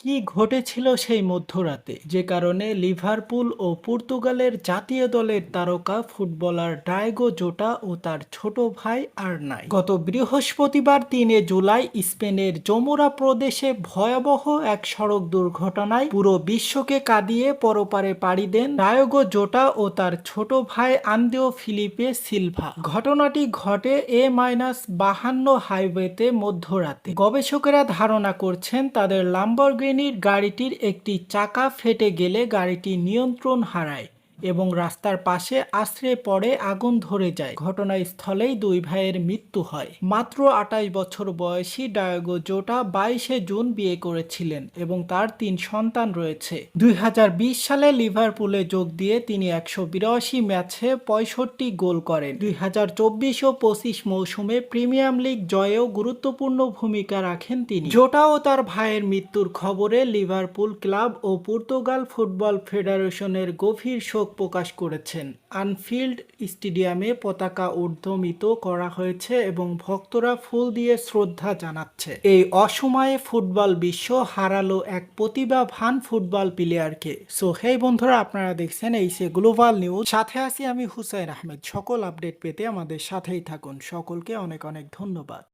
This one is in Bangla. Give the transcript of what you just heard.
কি ঘটেছিল সেই মধ্যরাতে? যে কারণে লিভারপুল ও পর্তুগালের জাতীয় দলের তারকা, ফুটবলার ডায়গো জোটা ও তার ছোট ভাই আর নাই গত বৃহস্পতিবার তিনে জুলাই স্পেনের জমুরা প্রদেশে ভয়াবহ এক সড়ক দুর্ঘটনায় পুরো বিশ্বকে কাঁদিয়ে পরপারে পাড়ি দেন ডায়গো জোটা ও তার ছোট ভাই আন্দেও ফিলিপে সিলভা। ঘটনাটি ঘটে এ মাইনাস বাহান্ন হাইওয়েতে মধ্যরাতে। গবেষকেরা ধারণা করছেন তাদের লাম্বরগিনির গাড়িটির একটি চাকা ফেটে গেলে গাড়িটি নিয়ন্ত্রণ হারায়। এবং রাস্তার পাশে আশ্রে পড়ে আগুন ধরে যায়। ঘটনাস্থলেই দুই ভাইয়ের মৃত্যু হয়। মাত্র আঠাশ বছর বয়সী ডায়াগো জোটা বাইশে জুন বিয়ে করেছিলেন এবং তার তিন সন্তান রয়েছে। দুই সালে লিভারপুলে যোগ দিয়ে তিনি একশো বিরাশি ম্যাচে পঁয়ষট্টি গোল করেন। দুই হাজার চব্বিশ ও পঁচিশ মৌসুমে প্রিমিয়াম লিগ জয়েও গুরুত্বপূর্ণ ভূমিকা রাখেন তিনি। জোটা ও তার ভাইয়ের মৃত্যুর খবরে লিভারপুল ক্লাব ও পর্তুগাল ফুটবল ফেডারেশনের গভীর শোক প্রকাশ করেছেন। আনফিল্ড স্টেডিয়ামে পতাকা ঊর্ধ্বমিত করা হয়েছে এবং ভক্তরা ফুল দিয়ে শ্রদ্ধা জানাচ্ছে। এই অসময়ে ফুটবল বিশ্ব হারালো এক প্রতিভাবান ফুটবল প্লেয়ারকে। সো, হেই বন্ধুরা, আপনারা দেখছেন এই সে গ্লোবাল নিউজ। সাথে আছি আমি হুসাইন আহমেদ। সকল আপডেট পেতে আমাদের সাথেই থাকুন। সকলকে অনেক অনেক ধন্যবাদ।